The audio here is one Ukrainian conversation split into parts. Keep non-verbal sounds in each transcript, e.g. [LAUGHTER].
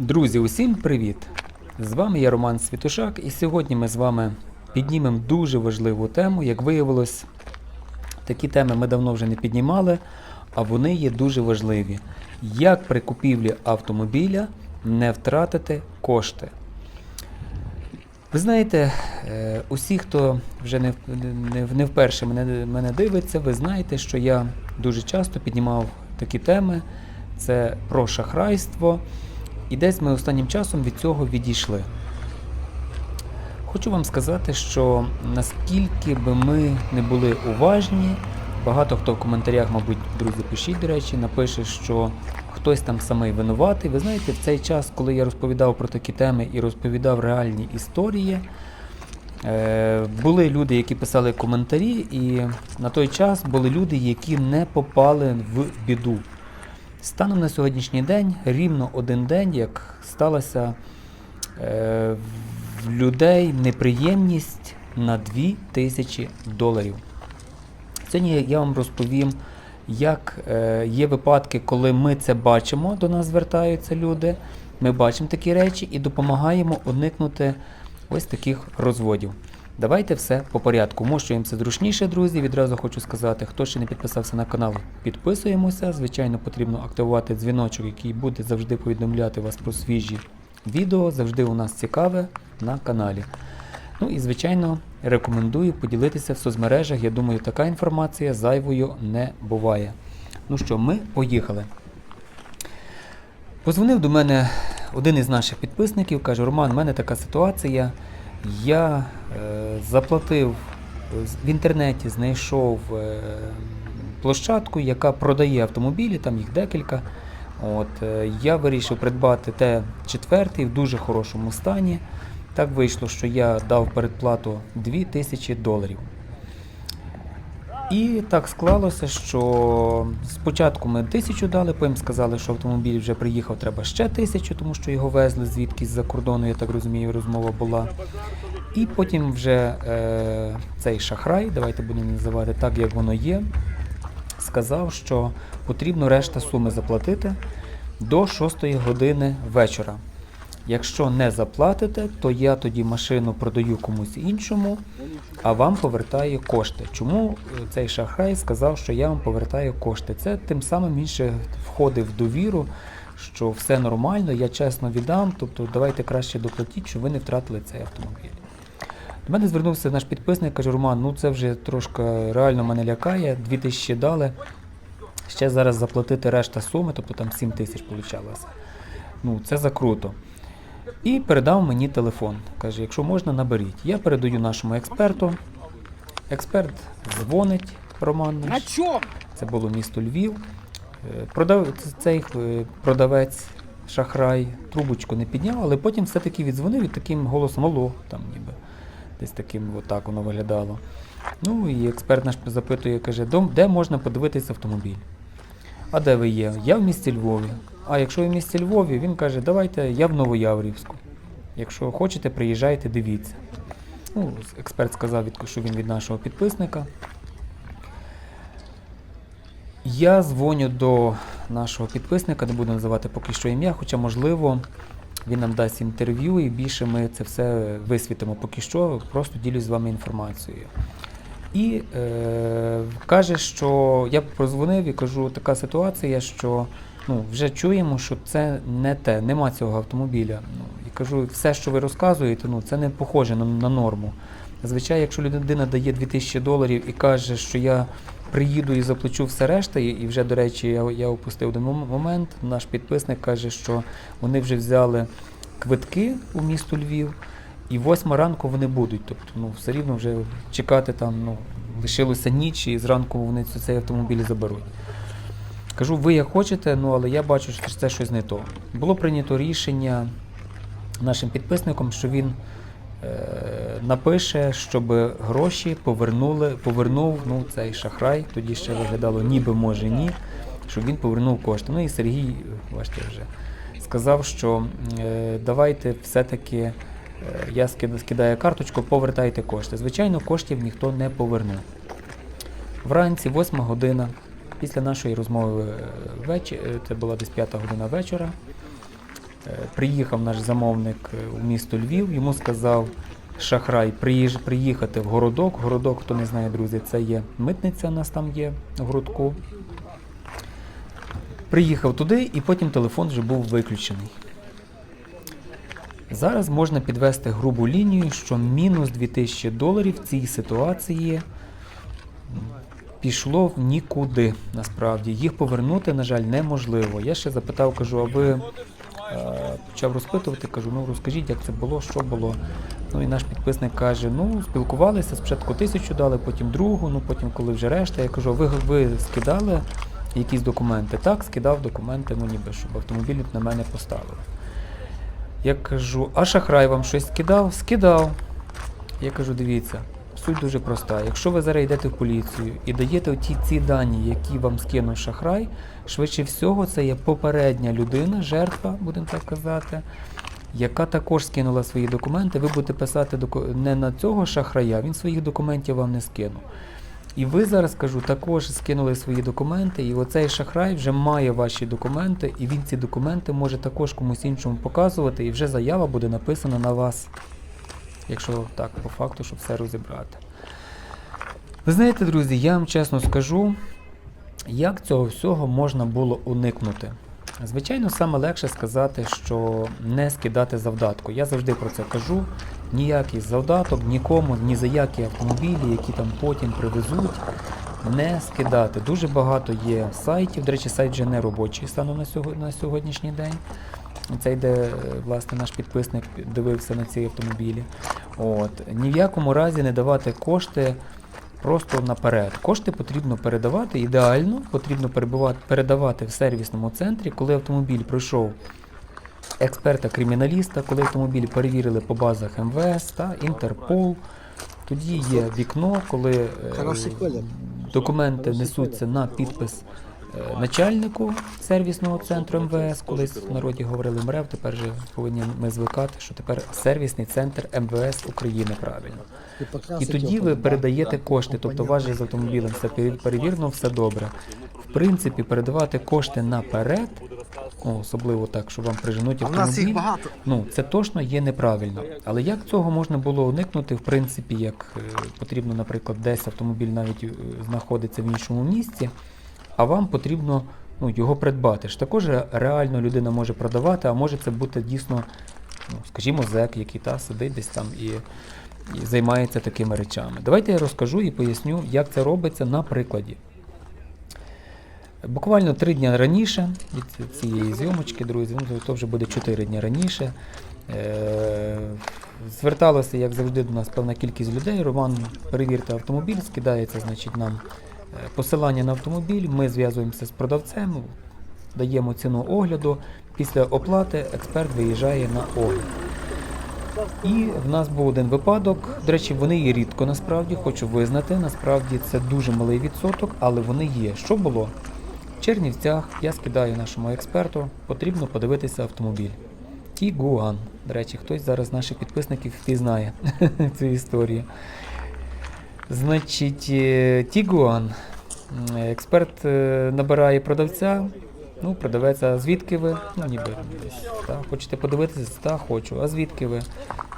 Друзі, усім привіт! З вами я Роман Світушак, і сьогодні ми з вами піднімемо дуже важливу тему. Як виявилось, такі теми ми давно вже не піднімали, а вони є дуже важливі. Як при купівлі автомобіля не втратити кошти? Ви знаєте, е, усі, хто вже не, не, вперше мене, мене дивиться, ви знаєте, що я дуже часто піднімав такі теми. Це про шахрайство. І десь ми останнім часом від цього відійшли. Хочу вам сказати, що наскільки би ми не були уважні, багато хто в коментарях, мабуть, друзі, пишіть, до речі, напише, що хтось там самий винуватий. Ви знаєте, в цей час, коли я розповідав про такі теми і розповідав реальні історії, е, були люди, які писали коментарі, і на той час були люди, які не попали в біду. Станом на сьогоднішній день рівно один день, як сталася е, в людей неприємність на 2 тисячі доларів. Сьогодні я вам розповім, як е, є випадки, коли ми це бачимо, до нас звертаються люди. Ми бачимо такі речі і допомагаємо уникнути ось таких розводів. Давайте все по порядку. Мощуємося зручніше, друзі. Відразу хочу сказати, хто ще не підписався на канал, підписуємося. Звичайно, потрібно активувати дзвіночок, який буде завжди повідомляти вас про свіжі відео. Завжди у нас цікаве на каналі. Ну і звичайно, рекомендую поділитися в соцмережах. Я думаю, така інформація зайвою не буває. Ну що, ми поїхали. Позвонив до мене один із наших підписників, каже: Роман, в мене така ситуація. Я заплатив е, в інтернеті, знайшов е, площадку, яка продає автомобілі, там їх декілька. От, е, я вирішив придбати Т4 в дуже хорошому стані. Так вийшло, що я дав передплату 2000 доларів. І так склалося, що спочатку ми тисячу дали, потім сказали, що автомобіль вже приїхав, треба ще тисячу, тому що його везли звідкись за кордону, я так розумію, розмова була. І потім вже е, цей шахрай, давайте будемо називати так, як воно є, сказав, що потрібно решта суми заплатити до 6 години вечора. Якщо не заплатите, то я тоді машину продаю комусь іншому, а вам повертаю кошти. Чому е, цей шахрай сказав, що я вам повертаю кошти? Це тим самим він ще входив в довіру, що все нормально, я чесно віддам, тобто давайте краще доплатіть, щоб ви не втратили цей автомобіль. До мене звернувся наш підписник, каже, Роман, ну це вже трошки реально мене лякає, 2000 дали. Ще зараз заплатити решта суми, тобто там 7 тисяч получалося. Ну, це закруто. І передав мені телефон. Каже, якщо можна, наберіть. Я передаю нашому експерту. Експерт дзвонить Роман На наш. Це було місто Львів. Е, Продав, цей е, продавець, шахрай, трубочку не підняв, але потім все-таки віддзвонив і таким голосом алло, там ніби. Десь таким отак воно виглядало. Ну і експерт наш запитує, каже, де можна подивитися автомобіль? А де ви є? Я в місті Львові. А якщо в місті Львові, він каже, давайте я в Новояврівську. Якщо хочете, приїжджайте, дивіться. Ну, експерт сказав, що він від нашого підписника. Я дзвоню до нашого підписника, не буду називати поки що ім'я, хоча, можливо, він нам дасть інтерв'ю і більше ми це все висвітимо. Поки що просто ділюсь з вами інформацією. І е, каже, що я прозвонив і кажу, така ситуація, що ну, вже чуємо, що це не те, нема цього автомобіля. Ну, і кажу, все, що ви розказуєте, ну, це не похоже на, на норму. Зазвичай, якщо людина дає 2000 доларів і каже, що я приїду і заплачу все решта, і вже, до речі, я, я опустив один момент, наш підписник каже, що вони вже взяли квитки у місто Львів, і восьма ранку вони будуть. Тобто, ну, все рівно вже чекати там, ну, лишилося ніч, і зранку вони цей автомобіль заберуть. Кажу, ви як хочете, ну але я бачу, що це щось не то. Було прийнято рішення нашим підписникам, що він е, напише, щоб гроші повернули, повернув ну, цей шахрай, тоді ще виглядало ніби може ні, щоб він повернув кошти. Ну і Сергій, бачите, вже сказав, що е, давайте все-таки е, я скидаю карточку, повертайте кошти. Звичайно, коштів ніхто не повернув. Вранці, 8 година, після нашої розмови е, веч... е, це була десь 5 година вечора, Е, Приїхав наш замовник у місто Львів, йому сказав шахрай приїж, приїхати в городок. Городок, хто не знає, друзі, це є митниця, у нас там є в городку. Приїхав туди і потім телефон вже був виключений. Зараз можна підвести грубу лінію, що мінус 2000 доларів в цій ситуації пішло в нікуди. Насправді їх повернути, на жаль, неможливо. Я ще запитав, кажу, а ви е, почав розпитувати, кажу, ну розкажіть, як це було, що було. Ну і наш підписник каже: ну, спілкувалися, спочатку тисячу дали, потім другу, ну потім, коли вже решта, я кажу, ви, ви скидали якісь документи? Так, скидав документи, ну ніби, щоб автомобіль на мене поставили. Я кажу, а шахрай вам щось скидав? Скидав. Я кажу, дивіться, суть дуже проста. Якщо ви зараз йдете в поліцію і даєте ті ці дані, які вам скинув шахрай, швидше всього це є попередня людина, жертва, будемо так казати, яка також скинула свої документи. Ви будете писати не на цього шахрая, він своїх документів вам не скинув. І ви зараз кажу, також скинули свої документи, і оцей шахрай вже має ваші документи, і він ці документи може також комусь іншому показувати, і вже заява буде написана на вас. Якщо так, по факту, щоб все розібрати. Ви знаєте, друзі, я вам чесно скажу, як цього всього можна було уникнути. Звичайно, саме легше сказати, що не скидати завдатку. Я завжди про це кажу. Ніякий завдаток нікому, ні за які автомобілі, які там потім привезуть, не скидати. Дуже багато є сайтів. До речі, сайт вже не робочий станом на, на сьогоднішній день. Це йде, власне, наш підписник дивився на ці автомобілі. От. Ні в якому разі не давати кошти просто наперед. Кошти потрібно передавати ідеально, потрібно передавати в сервісному центрі, коли автомобіль пройшов експерта-криміналіста, коли автомобіль перевірили по базах МВС та Інтерпол. Тоді є вікно, коли е, документи несуться на підпис начальнику сервісного центру МВС. Колись в народі говорили МРЕВ, тепер же повинні ми звикати, що тепер сервісний центр МВС України правильно. І тоді ви передаєте кошти, тобто у з автомобілем все пере- перевірено, все добре. В принципі, передавати кошти наперед, особливо так, що вам приженуть автомобіль, ну це точно є неправильно. Але як цього можна було уникнути, в принципі, як е, потрібно, наприклад, десь автомобіль навіть е, знаходиться в іншому місці, а вам потрібно ну, його придбати. ж також реально людина може продавати, а може це бути дійсно, ну, скажімо, зек, який та сидить десь там і, і займається такими речами. Давайте я розкажу і поясню, як це робиться на прикладі. Буквально три дні раніше від цієї зйомочки, друзі, ну то вже буде чотири дні раніше. Е, зверталося, як завжди, до нас певна кількість людей. Роман, перевірте автомобіль, скидається, значить, нам посилання на автомобіль. Ми зв'язуємося з продавцем, даємо ціну огляду. Після оплати експерт виїжджає на огляд. І в нас був один випадок. До речі, вони є рідко насправді, хочу визнати. Насправді це дуже малий відсоток, але вони є. Що було? В Чернівцях я скидаю нашому експерту, потрібно подивитися автомобіль. Тігуан. До речі, хтось зараз з наших підписників впізнає [LAUGHS] цю історію. Значить, е, Тігуан. Експерт е, набирає продавця. Ну, продавець, а звідки ви? Ну, ніби десь. Та, хочете подивитися? Та, хочу. А звідки ви?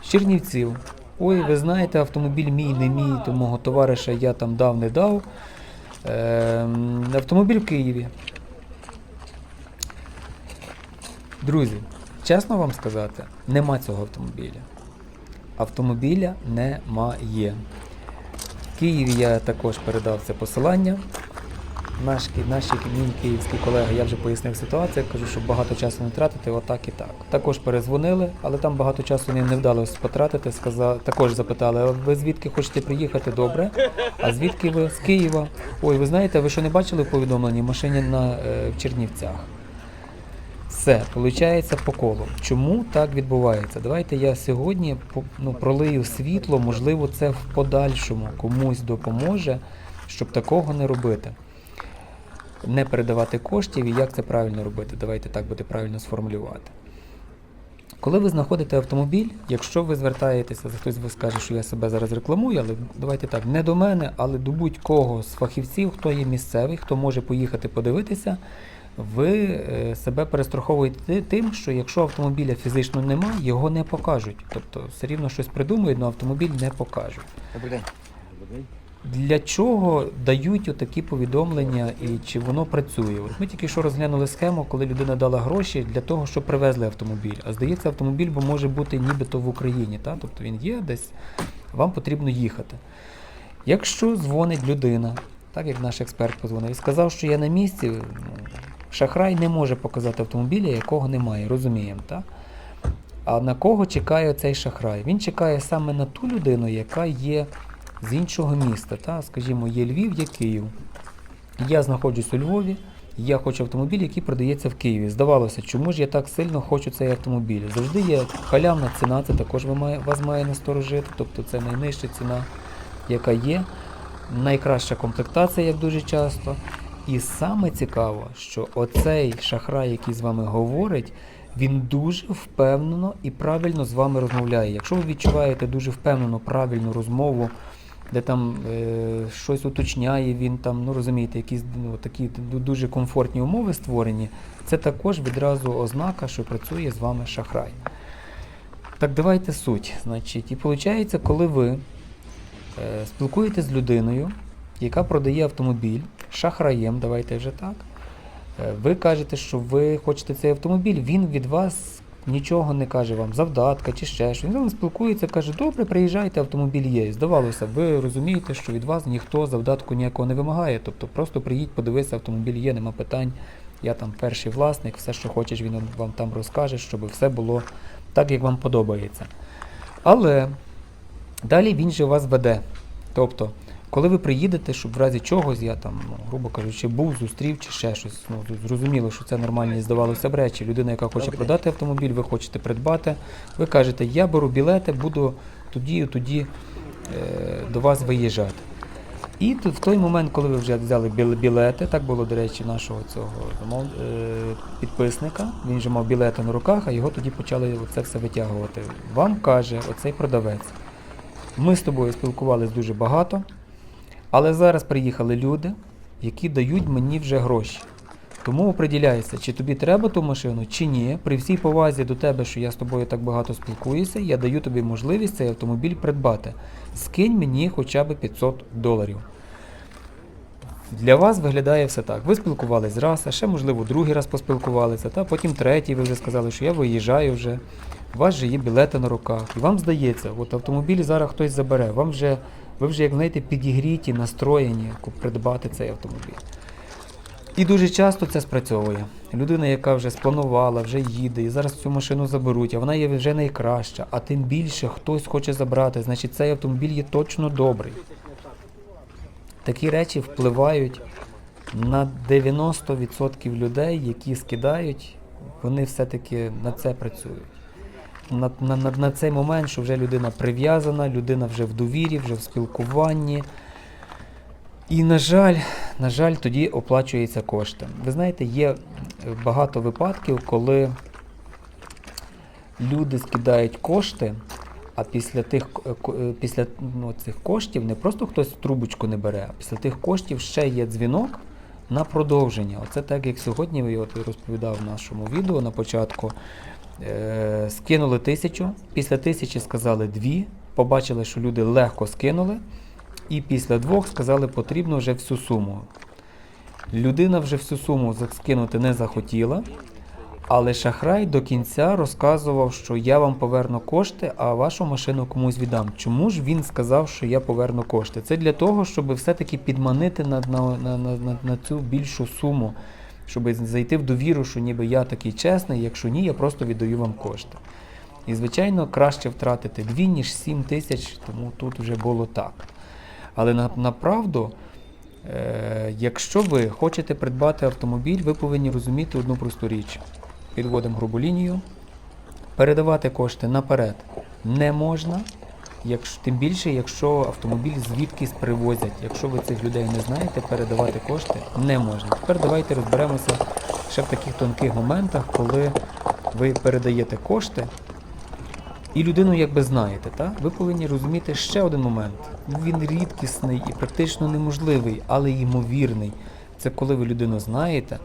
З Чернівців. Ой, ви знаєте, автомобіль мій, не мій, то мого товариша я там дав, не дав. Ем, автомобіль в Києві. Друзі, чесно вам сказати, нема цього автомобіля. Автомобіля немає. В Києві я також передав це посилання. Наш, ки- наші мій київські колеги, я вже пояснив ситуацію, кажу, щоб багато часу не тратити, отак і так. Також перезвонили, але там багато часу не, вдалося потратити. Сказав, також запитали, а ви звідки хочете приїхати? Добре. А звідки ви? З Києва. Ой, ви знаєте, ви що не бачили в повідомленні машині на, е, в Чернівцях? Все, виходить по колу. Чому так відбувається? Давайте я сьогодні ну, пролию світло, можливо, це в подальшому комусь допоможе, щоб такого не робити. Не передавати коштів і як це правильно робити. Давайте так буде правильно сформулювати. Коли ви знаходите автомобіль, якщо ви звертаєтеся, за хтось вас скаже, що я себе зараз рекламую, але давайте так, не до мене, але до будь-кого з фахівців, хто є місцевий, хто може поїхати подивитися, ви е, себе перестраховуєте тим, що якщо автомобіля фізично немає, його не покажуть. Тобто все рівно щось придумають, але автомобіль не покажуть. Добрий день. Для чого дають отакі повідомлення і чи воно працює? От ми тільки що розглянули схему, коли людина дала гроші для того, щоб привезли автомобіль. А здається, автомобіль бо може бути нібито в Україні, та? тобто він є десь, вам потрібно їхати. Якщо дзвонить людина, так як наш експерт позвонив, і сказав, що я на місці, ну, шахрай не може показати автомобіля, якого немає, розуміємо, так? А на кого чекає цей шахрай? Він чекає саме на ту людину, яка є з іншого міста. Та? Скажімо, є Львів, є Київ. Я знаходжусь у Львові, я хочу автомобіль, який продається в Києві. Здавалося, чому ж я так сильно хочу цей автомобіль? Завжди є халявна ціна, це також вас має насторожити, тобто це найнижча ціна, яка є. Найкраща комплектація, як дуже часто. І саме цікаво, що оцей шахрай, який з вами говорить, він дуже впевнено і правильно з вами розмовляє. Якщо ви відчуваєте дуже впевнену, правильну розмову, де там е, щось уточняє, він там, ну розумієте, якісь ну, такі дуже комфортні умови створені, це також відразу ознака, що працює з вами шахрай. Так давайте суть. Значить, і виходить, коли ви е, спілкуєтесь з людиною, яка продає автомобіль, шахраєм, давайте вже так. Е, Ви кажете, що ви хочете цей автомобіль, він від вас нічого не каже вам, завдатка чи ще що. Він з вами спілкується, каже, добре, приїжджайте, автомобіль є. Здавалося, ви розумієте, що від вас ніхто завдатку ніякого не вимагає. Тобто просто приїдь, подивися, автомобіль є, нема питань. Я там перший власник, все, що хочеш, він вам там розкаже, щоб все було так, як вам подобається. Але далі він же вас веде. Тобто, коли ви приїдете, щоб в разі чогось, я там, ну, грубо кажучи, був, зустрів чи ще щось. Ну, зрозуміло, що це нормальні здавалося б речі. Людина, яка хоче продати автомобіль, ви хочете придбати, ви кажете, я беру білети, буду тоді і тоді е, до вас виїжджати. І тут в той момент, коли ви вже взяли білети, так було, до речі, нашого цього е, підписника, він вже мав білети на руках, а його тоді почали це все витягувати. Вам каже оцей продавець. Ми з тобою спілкувалися дуже багато, але зараз приїхали люди, які дають мені вже гроші. Тому оприділяється, чи тобі треба ту машину, чи ні. При всій повазі до тебе, що я з тобою так багато спілкуюся, я даю тобі можливість цей автомобіль придбати. Скинь мені хоча б 500 доларів. Для вас виглядає все так. Ви спілкувались раз, а ще, можливо, другий раз поспілкувалися, та потім третій, ви вже сказали, що я виїжджаю вже. У вас же є білети на руках. І вам здається, от автомобіль зараз хтось забере. Вам вже, ви вже, як знаєте, підігріті, настроєні придбати цей автомобіль. І дуже часто це спрацьовує. Людина, яка вже спланувала, вже їде, і зараз цю машину заберуть, а вона є вже найкраща, а тим більше хтось хоче забрати, значить цей автомобіль є точно добрий. Такі речі впливають на 90% людей, які скидають, вони все-таки на це працюють. На, на, на, цей момент, що вже людина прив'язана, людина вже в довірі, вже в спілкуванні. І, на жаль, на жаль, тоді оплачуються кошти. Ви знаєте, є багато випадків, коли люди скидають кошти, а після тих е, е, після ну, цих коштів не просто хтось трубочку не бере, а після тих коштів ще є дзвінок на продовження. Оце так, як сьогодні я розповідав в нашому відео на початку. Е, скинули тисячу, після тисячі сказали дві, побачили, що люди легко скинули, і після двох сказали, потрібно вже всю суму. Людина вже всю суму скинути не захотіла, але шахрай до кінця розказував, що я вам поверну кошти, а вашу машину комусь віддам. Чому ж він сказав, що я поверну кошти? Це для того, щоб все-таки підманити на, на, на, на, на, цю більшу суму, щоб зайти в довіру, що ніби я такий чесний, якщо ні, я просто віддаю вам кошти. І, звичайно, краще втратити дві, ніж сім тисяч, тому тут вже було так. Але на, направду, е, якщо ви хочете придбати автомобіль, ви повинні розуміти одну просту річ. Підводимо грубу лінію. Передавати кошти наперед не можна, якщо, тим більше, якщо автомобіль звідкись привозять. Якщо ви цих людей не знаєте, передавати кошти не можна. Тепер давайте розберемося ще в таких тонких моментах, коли ви передаєте кошти, і людину якби знаєте, так? ви повинні розуміти ще один момент. Він рідкісний і практично неможливий, але ймовірний. Це коли ви людину знаєте,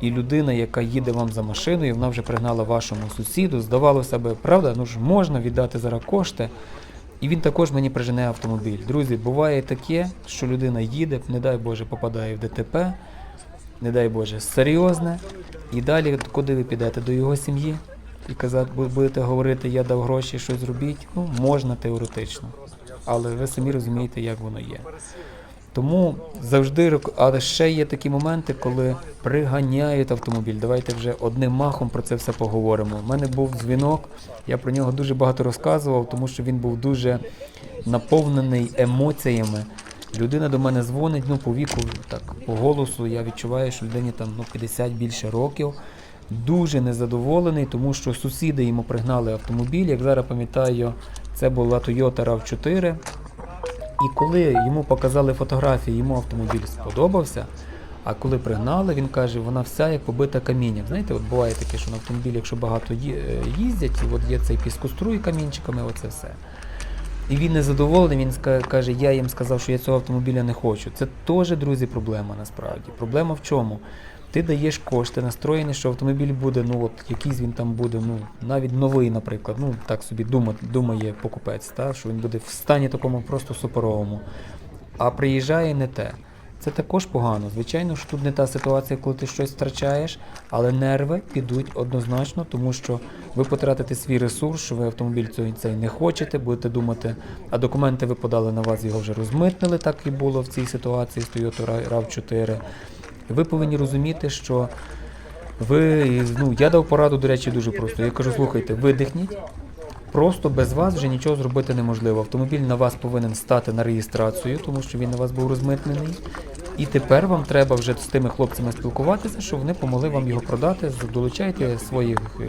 і людина, яка їде вам за машиною, вона вже пригнала вашому сусіду, здавалося би, правда, ну ж можна віддати зараз кошти. І він також мені прижене автомобіль. Друзі, буває таке, що людина їде, не дай Боже, попадає в ДТП, не дай Боже, серйозне. І далі, куди ви підете? До його сім'ї? І казати, бу- будете говорити, я дав гроші, щось зробіть. Ну, можна теоретично. Але ви самі розумієте, як воно є. Тому завжди рек- але ще є такі моменти, коли приганяють автомобіль. Давайте вже одним махом про це все поговоримо. У мене був дзвінок, я про нього дуже багато розказував, тому що він був дуже наповнений емоціями. Людина до мене дзвонить, ну по віку, так, по голосу я відчуваю, що людині там ну, 50 більше років. Дуже незадоволений, тому що сусіди йому пригнали автомобіль. Як зараз пам'ятаю, це була Toyota RAV4. І коли йому показали фотографії, йому автомобіль сподобався. А коли пригнали, він каже, вона вся як побита камінням. Знаєте, от буває таке, що на автомобілі, якщо багато е, їздять, і от є цей піскоструй камінчиками, оце все. І він незадоволений, він каже, я їм сказав, що я цього автомобіля не хочу. Це теж, друзі, проблема насправді. Проблема в чому? Ти даєш кошти, настроєний, що автомобіль буде, ну от якийсь він там буде, ну навіть новий, наприклад, ну так собі думає, думає покупець, та, що він буде в стані такому просто суперовому. А приїжджає не те. Це також погано. Звичайно, що тут не та ситуація, коли ти щось втрачаєш, але нерви підуть однозначно, тому що ви потратите свій ресурс, що ви автомобіль цей, цей не хочете, будете думати, а документи ви подали на вас, його вже розмитнили, так і було в цій ситуації з Toyota RAV4. Ви повинні розуміти, що ви, ну, я дав пораду, до речі, дуже просто. Я кажу, слухайте, видихніть, Просто без вас вже нічого зробити неможливо. Автомобіль на вас повинен стати на реєстрацію, тому що він на вас був розмитнений. І тепер вам треба вже з тими хлопцями спілкуватися, щоб вони помогли вам його продати. Долучайте своїх е,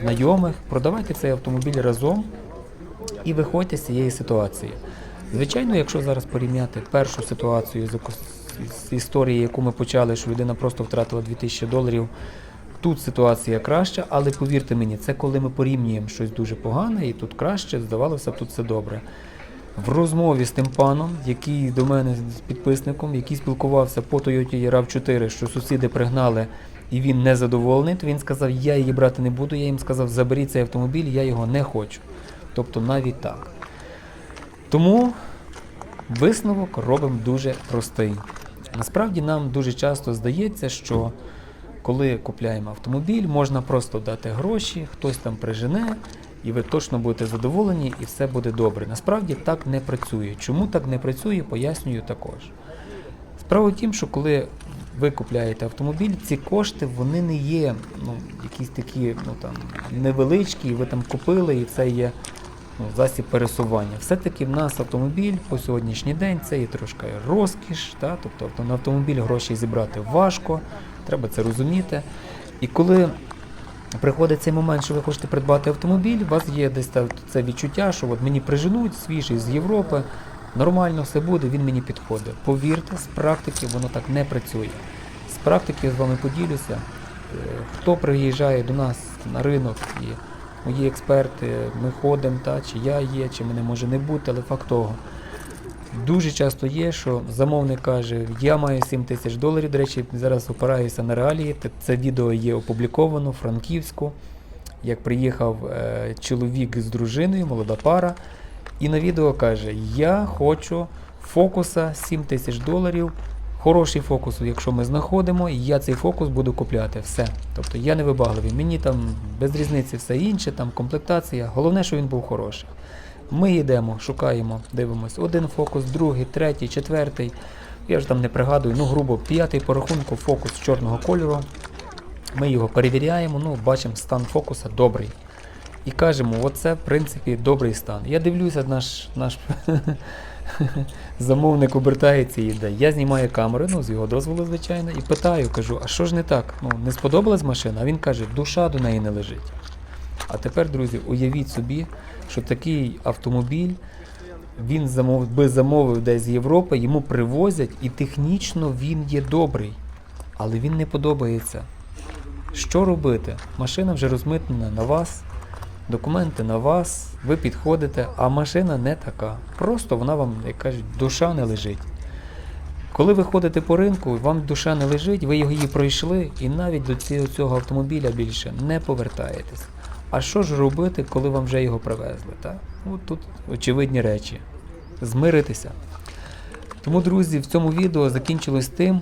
знайомих, продавайте цей автомобіль разом і виходьте з цієї ситуації. Звичайно, якщо зараз порівняти першу ситуацію з, з історії, яку ми почали, що людина просто втратила 2000 доларів. Тут ситуація краща, але повірте мені, це коли ми порівнюємо щось дуже погане, і тут краще, здавалося б, тут все добре. В розмові з тим паном, який до мене з підписником, який спілкувався по Toyota RAV4, що сусіди пригнали і він не задоволений, то він сказав, я її брати не буду. Я їм сказав, заберіть цей автомобіль, я його не хочу. Тобто навіть так. Тому висновок робимо дуже простий. Насправді нам дуже часто здається, що коли купляємо автомобіль, можна просто дати гроші, хтось там прижене, і ви точно будете задоволені, і все буде добре. Насправді так не працює. Чому так не працює, пояснюю також. Справа в тім, що коли ви купляєте автомобіль, ці кошти вони не є ну, якісь такі ну, там, невеличкі, і ви там купили, і це є засіб пересування. Все-таки в нас автомобіль по сьогоднішній день це є трошки розкіш, та? тобто на автомобіль гроші зібрати важко, треба це розуміти. І коли приходить цей момент, що ви хочете придбати автомобіль, у вас є десь це відчуття, що от мені приженуть свіжий з Європи, нормально все буде, він мені підходить. Повірте, з практики воно так не працює. З практики я з вами поділюся. Е, Хто приїжджає до нас на ринок і мої експерти, ми ходимо, та, чи я є, чи мене може не бути, але факт того. Дуже часто є, що замовник каже, я маю 7 тисяч доларів. До речі, зараз опираюся на реалії. Це відео є опубліковано в Франківську, як приїхав е, чоловік з дружиною, молода пара, і на відео каже: Я хочу фокуса 7 тисяч доларів. Хороший фокус, якщо ми знаходимо, і я цей фокус буду купляти. Все. Тобто я не вибагливий. Мені там без різниці все інше, там комплектація. Головне, що він був хороший. Ми йдемо, шукаємо, дивимось. Один фокус, другий, третій, четвертий. Я вже там не пригадую, ну, грубо, п'ятий по рахунку фокус чорного кольору. Ми його перевіряємо, ну, бачимо, стан фокуса добрий. І кажемо, оце, в принципі, добрий стан. Я дивлюся, наш, наш [LAUGHS] [LAUGHS] замовник обертається і йде. Я знімаю камеру, ну, з його дозволу, звичайно, і питаю, кажу, а що ж не так? Ну, не сподобалась машина? А він каже, душа до неї не лежить. А тепер, друзі, уявіть собі, що такий автомобіль він замов, би замовив десь з Європи, йому привозять, і технічно він є добрий, але він не подобається. Що робити? Машина вже розмитнена на вас, документи на вас, ви підходите, а машина не така. Просто вона вам, як кажуть, душа не лежить. Коли ви ходите по ринку, вам душа не лежить, ви її пройшли і навіть до цього, автомобіля більше не повертаєтесь. А що ж робити, коли вам вже його привезли? Так? От тут очевидні речі. Змиритися. Тому, друзі, в цьому відео закінчилось тим,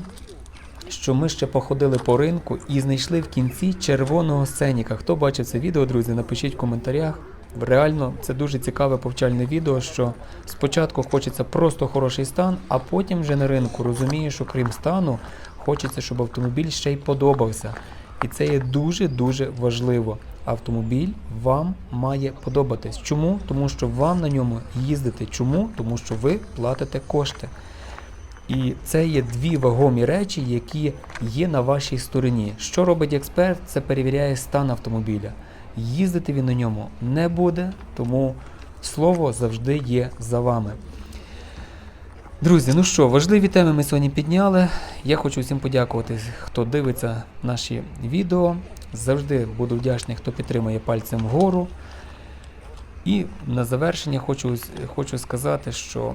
що ми ще походили по ринку і знайшли в кінці червоного сценіка. Хто бачив це відео, друзі, напишіть в коментарях. Реально, це дуже цікаве повчальне відео, що спочатку хочеться просто хороший стан, а потім вже на ринку розумієш, що крім стану, хочеться, щоб автомобіль ще й подобався. І це є дуже-дуже важливо. Автомобіль вам має подобатись. Чому? Тому що вам на ньому їздити. Чому? Тому що ви платите кошти. І це є дві вагомі речі, які є на вашій стороні. Що робить експерт? Це перевіряє стан автомобіля. Їздити він на ньому не буде, тому слово завжди є за вами. Друзі, ну що, важливі теми ми сьогодні підняли. Я хочу всім подякувати, хто дивиться наші відео. Завжди буду вдячний, хто підтримує пальцем вгору. І на завершення хочу, хочу сказати, що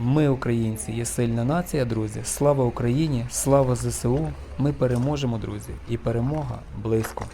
ми, українці, є сильна нація, друзі. Слава Україні, слава ЗСУ. Ми переможемо, друзі, і перемога близько.